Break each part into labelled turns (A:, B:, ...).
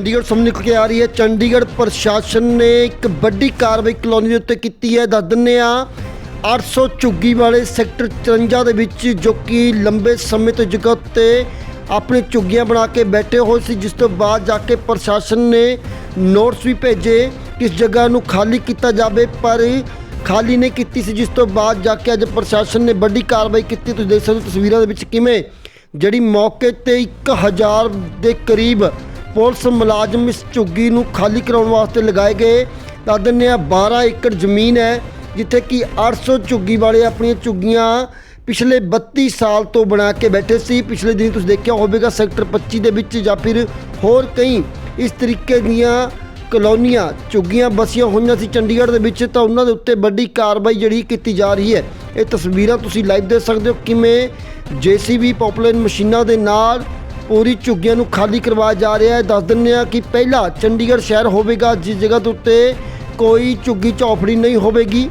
A: ਚੰਡੀਗੜ੍ਹ ਸਾਹਮਣੇ ਨਿਕਲ ਕੇ ਆ ਰਹੀ ਹੈ। ਚੰਡੀਗੜ੍ਹ ਪ੍ਰਸ਼ਾਸਨ ਨੇ ਇੱਕ ਵੱਡੀ ਕਾਰਵਾਈ ਕਲੋਨੀ ਦੇ ਉੱਤੇ ਕੀਤੀ ਹੈ। ਦੱਸ ਦਿੰਦੇ ਆ 800 ਝੁੱਗੀ ਵਾਲੇ ਸੈਕਟਰ 53 ਦੇ ਵਿੱਚ ਜੋ ਕਿ ਲੰਬੇ ਸਮੇਂ ਤੋਂ ਜਗ੍ਹਾ ਉੱਤੇ ਆਪਣੀ ਝੁੱਗੀਆਂ ਬਣਾ ਕੇ ਬੈਠੇ ਹੋਏ ਸੀ, ਜਿਸ ਤੋਂ ਬਾਅਦ ਜਾ ਕੇ ਪ੍ਰਸ਼ਾਸਨ ਨੇ ਨੋਟਿਸ ਵੀ ਭੇਜੇ ਕਿ ਇਸ ਜਗ੍ਹਾ ਨੂੰ ਖਾਲੀ ਕੀਤਾ ਜਾਵੇ, ਪਰ ਖਾਲੀ ਨਹੀਂ ਕੀਤੀ ਸੀ, ਜਿਸ ਤੋਂ ਬਾਅਦ ਜਾ ਕੇ ਅੱਜ ਪ੍ਰਸ਼ਾਸਨ ਨੇ ਵੱਡੀ ਕਾਰਵਾਈ ਕੀਤੀ। ਤੁਸੀਂ ਦੇਖ ਸਕਦੇ ਹੋ ਤਸਵੀਰਾਂ ਦੇ ਵਿੱਚ ਕਿਵੇਂ ਜਿਹੜੀ ਮੌਕੇ ਤੇ 1000 ਦੇ ਕਰੀਬ ਪੁਲਿਸ ਮੁਲਾਜ਼ਮ ਇਸ ਝੁੱਗੀ ਨੂੰ ਖਾਲੀ ਕਰਾਉਣ ਵਾਸਤੇ ਲਗਾਏ ਗਏ। ਦੱਸ ਦਿੰਦੇ ਆ 12 ਏਕੜ ਜ਼ਮੀਨ ਹੈ, ਜਿੱਥੇ ਕਿ 800 ਝੁੱਗੀ ਵਾਲੇ ਆਪਣੀਆਂ ਝੁੱਗੀਆਂ ਪਿਛਲੇ 32 ਸਾਲ ਤੋਂ ਬਣਾ ਕੇ ਬੈਠੇ ਸੀ। ਪਿਛਲੇ ਦਿਨ ਤੁਸੀਂ ਦੇਖਿਆ ਹੋਵੇਗਾ, ਸੈਕਟਰ 25 ਦੇ ਵਿੱਚ ਜਾਂ ਫਿਰ ਹੋਰ ਕਈ ਇਸ ਤਰੀਕੇ ਦੀਆਂ ਕਲੋਨੀਆਂ, ਝੁੱਗੀਆਂ ਬਸੀਆਂ ਹੋਈਆਂ ਸੀ ਚੰਡੀਗੜ੍ਹ ਦੇ ਵਿੱਚ, ਤਾਂ ਉਹਨਾਂ ਦੇ ਉੱਤੇ ਵੱਡੀ ਕਾਰਵਾਈ ਜਿਹੜੀ ਕੀਤੀ ਜਾ ਰਹੀ ਹੈ। ਇਹ ਤਸਵੀਰਾਂ ਤੁਸੀਂ ਲਾਈਵ ਦੇਖ ਸਕਦੇ ਹੋ। ਕਿਵੇਂ ਜੀਸੀਬੀ ਪॉपुਲਰ ਮਸ਼ੀਨਾਂ ਦੇ ਨਾਲ ਪੂਰੀ ਝੁੱਗੀਆਂ ਨੂੰ ਖਾਲੀ ਕਰਵਾਇਆ ਜਾ ਰਿਹਾ ਹੈ। ਦੱਸ ਦਿੰਦੇ ਆ ਕਿ ਪਹਿਲਾ ਚੰਡੀਗੜ੍ਹ ਸ਼ਹਿਰ ਹੋਵੇਗਾ, ਜਿਸ ਜਗ੍ਹਾ ਦੇ ਉੱਤੇ ਕੋਈ ਝੁੱਗੀ ਝੌਂਪੜੀ ਨਹੀਂ ਹੋਵੇਗੀ।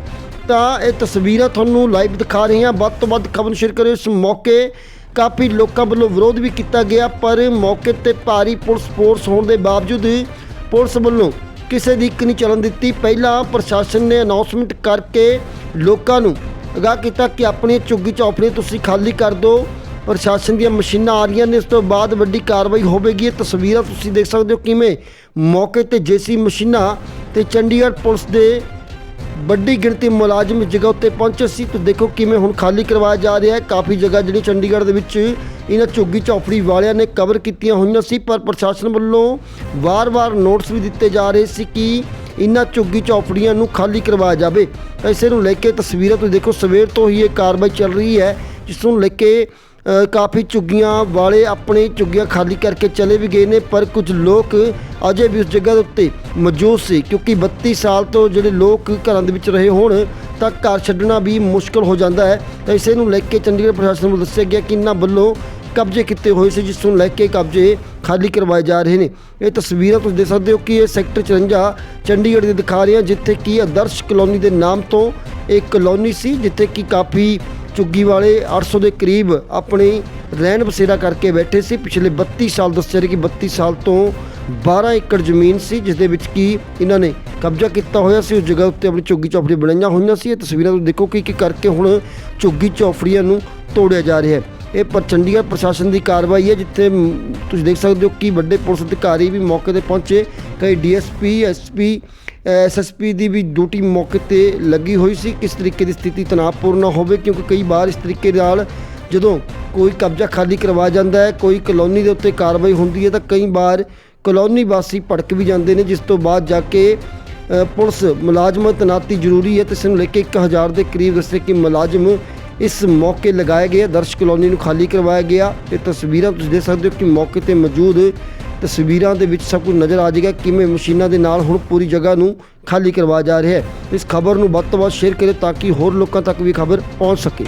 A: ਤਾਂ ਇਹ ਤਸਵੀਰਾਂ ਤੁਹਾਨੂੰ ਲਾਈਵ ਦਿਖਾ ਰਹੇ ਹਾਂ। ਵੱਧ ਤੋਂ ਵੱਧ ਖਬਰ ਨੂੰ ਸ਼ੇਅਰ ਕਰਿਓ। ਇਸ ਮੌਕੇ ਕਾਫੀ ਲੋਕਾਂ ਵੱਲੋਂ ਵਿਰੋਧ ਵੀ ਕੀਤਾ ਗਿਆ, ਪਰ ਮੌਕੇ ਤੇ ਭਾਰੀ ਪੁਲਿਸ ਫੋਰਸ ਹੋਣ ਦੇ ਬਾਵਜੂਦ ਪੁਲਿਸ ਵੱਲੋਂ ਕਿਸੇ ਦੀ ਇੱਕ ਨਹੀਂ ਚੱਲਣ ਦਿੱਤੀ। ਪਹਿਲਾਂ ਪ੍ਰਸ਼ਾਸਨ ਨੇ ਅਨਾਉਂਸਮੈਂਟ ਕਰਕੇ ਲੋਕਾਂ ਨੂੰ ਅਗਾਹ ਕੀਤਾ ਕਿ ਆਪਣੀ ਝੁੱਗੀ ਝੌਂਪੜੀਆਂ ਤੁਸੀਂ ਖਾਲੀ ਕਰ ਦਿਓ। ਪ੍ਰਸ਼ਾਸਨ ਦੀਆਂ ਮਸ਼ੀਨਾਂ ਆ ਰਹੀਆਂ ਨੇ, ਇਸ ਤੋਂ ਬਾਅਦ ਵੱਡੀ ਕਾਰਵਾਈ ਹੋਵੇਗੀ। ਇਹ ਤਸਵੀਰਾਂ ਤੁਸੀਂ ਦੇਖ ਸਕਦੇ ਹੋ ਕਿਵੇਂ ਮੌਕੇ ਤੇ ਜੇਸੀ ਮਸ਼ੀਨਾਂ ਤੇ ਚੰਡੀਗੜ੍ਹ ਪੁਲਿਸ ਦੇ ਵੱਡੀ ਗਿਣਤੀ ਮੁਲਾਜ਼ਮ ਇਸ ਜਗ੍ਹਾ ਉੱਤੇ ਪਹੁੰਚੇ ਸੀ। ਤੁਸੀਂ ਦੇਖੋ ਕਿਵੇਂ ਹੁਣ ਖਾਲੀ ਕਰਵਾਇਆ ਜਾ ਰਿਹਾ ਹੈ। ਕਾਫੀ ਜਗ੍ਹਾ ਜਿਹੜੀ ਚੰਡੀਗੜ੍ਹ ਦੇ ਵਿੱਚ ਇਹਨਾਂ ਝੁੱਗੀ ਚੌਪੜੀ ਵਾਲਿਆਂ ਨੇ ਕਵਰ ਕੀਤੀਆਂ ਹੋਈਆਂ ਸੀ, ਪਰ ਪ੍ਰਸ਼ਾਸਨ ਵੱਲੋਂ ਵਾਰ-ਵਾਰ ਨੋਟਿਸ ਵੀ ਦਿੱਤੇ ਜਾ ਰਹੇ ਸੀ ਕਿ ਇਹਨਾਂ ਝੁੱਗੀ ਚੌਪੜੀਆਂ ਨੂੰ ਖਾਲੀ ਕਰਵਾਇਆ ਜਾਵੇ। ਤਾਂ ਇਸੇ ਨੂੰ ਲੈ ਕੇ ਤਸਵੀਰਾਂ ਤੁਸੀਂ ਦੇਖੋ, ਸਵੇਰ ਤੋਂ ਹੀ ਇਹ ਕਾਰਵਾਈ ਚੱਲ ਰਹੀ ਹੈ, ਜਿਸ ਨੂੰ ਲੈ ਕੇ ਕਾਫੀ ਝੁੱਗੀਆਂ ਵਾਲੇ ਆਪਣੇ ਝੁੱਗੀਆਂ ਖਾਲੀ ਕਰਕੇ ਚਲੇ ਵੀ ਗਏ ਨੇ, ਪਰ ਕੁਝ ਲੋਕ ਅਜੇ ਵੀ ਉਸ ਜਗ੍ਹਾ ਦੇ ਉੱਤੇ ਮੌਜੂਦ ਸੀ। ਕਿਉਂਕਿ 32 ਸਾਲ ਤੋਂ ਜਿਹੜੇ ਲੋਕ ਘਰਾਂ ਦੇ ਵਿੱਚ ਰਹੇ ਹੋਣ, ਤਾਂ ਘਰ ਛੱਡਣਾ ਵੀ ਮੁਸ਼ਕਲ ਹੋ ਜਾਂਦਾ ਹੈ। ਤਾਂ ਇਸੇ ਨੂੰ ਲੈ ਕੇ ਚੰਡੀਗੜ੍ਹ ਪ੍ਰਸ਼ਾਸਨ ਨੂੰ ਦੱਸਿਆ ਗਿਆ ਕਿ ਇਹਨਾਂ ਵੱਲੋਂ ਕਬਜ਼ੇ ਕੀਤੇ ਹੋਏ ਸੀ, ਜਿਸ ਨੂੰ ਲੈ ਕੇ ਕਬਜ਼ੇ ਖਾਲੀ ਕਰਵਾਏ ਜਾ ਰਹੇ ਨੇ। ਇਹ ਤਸਵੀਰਾਂ ਤੁਸੀਂ ਦੇਖ ਸਕਦੇ ਹੋ ਕਿ ਇਹ ਸੈਕਟਰ 54 ਚੰਡੀਗੜ੍ਹ ਦੇ ਦਿਖਾ ਰਹੇ ਹਾਂ ਜਿੱਥੇ ਕਿ ਆਦਰਸ਼ ਕਲੋਨੀ ਦੇ ਨਾਮ ਤੋਂ ਇੱਕ ਕਲੋਨੀ ਸੀ, ਜਿੱਥੇ ਕਿ ਕਾਫੀ ਝੁੱਗੀ ਵਾਲੇ 800 ਦੇ ਕਰੀਬ ਆਪਣੀ ਰਹਿਣ ਬਸੇਰਾ ਕਰਕੇ ਬੈਠੇ ਸੀ। ਪਿਛਲੇ 32 ਸਾਲ ਦੱਸਿਆ ਰਿਹਾ ਕਿ 32 ਸਾਲ ਤੋਂ 12 ਏਕੜ ਜ਼ਮੀਨ ਸੀ ਜਿਸ ਦੇ ਵਿੱਚ ਕੀ ਇਹਨਾਂ ਨੇ ਕਬਜ਼ਾ ਕੀਤਾ ਹੋਇਆ ਸੀ। ਉਸ ਜਗ੍ਹਾ ਉੱਤੇ ਆਪਣੀ ਝੁੱਗੀ ਚੌਪੜੀ ਬਣਾਈਆਂ ਹੋਈਆਂ ਸੀ। ਇਹ ਤਸਵੀਰਾਂ ਤੋਂ ਦੇਖੋ ਕਿ ਕੀ ਕਰਕੇ ਹੁਣ ਝੁੱਗੀ ਚੌਪੜੀਆਂ ਨੂੰ ਤੋੜਿਆ ਜਾ ਰਿਹਾ ਹੈ। ਇਹ ਪਰ ਚੰਡੀਗੜ੍ਹ ਪ੍ਰਸ਼ਾਸਨ ਦੀ ਕਾਰਵਾਈ ਹੈ, ਜਿੱਥੇ ਤੁਸੀਂ ਦੇਖ ਸਕਦੇ ਹੋ ਕਿ ਵੱਡੇ ਪੁਲਿਸ ਅਧਿਕਾਰੀ ਵੀ ਮੌਕੇ ਤੇ ਪਹੁੰਚੇ। ਕਈ ਡੀਐਸਪੀ, ਐਸਪੀ, ਐਸਐਸਪੀ ਦੀ ਵੀ ਡਿਊਟੀ ਮੌਕੇ ਤੇ ਲੱਗੀ ਹੋਈ ਸੀ। ਕਿਸ ਤਰੀਕੇ ਦੀ ਸਥਿਤੀ ਤਣਾਅਪੂਰਨ ਨਾ ਹੋਵੇ? ਕਿਉਂਕਿ ਕਈ ਵਾਰ ਇਸ ਤਰੀਕੇ ਨਾਲ ਜਦੋਂ ਕੋਈ ਕਬਜ਼ਾ ਖਾਲੀ ਕਰਵਾ ਜਾਂਦਾ ਹੈ, ਕੋਈ ਕਲੋਨੀ ਦੇ ਉੱਤੇ ਕਾਰਵਾਈ ਹੁੰਦੀ ਹੈ, ਤਾਂ ਕਈ ਵਾਰ ਕਲੋਨੀ ਵਾਸੀ ਭੜਕ ਵੀ ਜਾਂਦੇ ਨੇ, ਜਿਸ ਤੋਂ ਬਾਅਦ ਜਾ ਕੇ ਪੁਲਿਸ ਮੁਲਾਜ਼ਮ ਤੈਨਾਤੀ ਜ਼ਰੂਰੀ ਹੈ। ਤੇ ਇਸ ਨੂੰ ਲੈ ਕੇ 1000 ਦੇ ਕਰੀਬ ਦੱਸੇ ਕਿ ਮੁਲਾਜ਼ਮ ਇਸ ਮੌਕੇ ਲਗਾਏ ਗਏ ਦਰਸ਼ ਕਲੋਨੀ ਨੂੰ ਖਾਲੀ ਕਰਵਾਇਆ ਗਿਆ। ਇਹ ਤਸਵੀਰਾਂ ਤੁਸੀਂ ਦੇਖ ਸਕਦੇ ਹੋ ਕਿ ਮੌਕੇ ਤੇ ਮੌਜੂਦ ਤਸਵੀਰਾਂ ਦੇ ਵਿੱਚ ਸਭ ਕੁਝ ਨਜ਼ਰ ਆ ਜਾਏਗਾ ਕਿਵੇਂ ਮਸ਼ੀਨਾਂ ਦੇ ਨਾਲ ਹੁਣ ਪੂਰੀ ਜਗ੍ਹਾ ਨੂੰ ਖਾਲੀ ਕਰਵਾਇਆ ਜਾ ਰਿਹਾ ਹੈ। ਇਸ ਖਬਰ ਨੂੰ ਵੱਧ ਤੋਂ ਵੱਧ ਸ਼ੇਅਰ ਕਰਿਓ ਤਾਂ ਕਿ ਹੋਰ ਲੋਕਾਂ ਤੱਕ ਵੀ ਖਬਰ ਪਹੁੰਚ ਸਕੇ।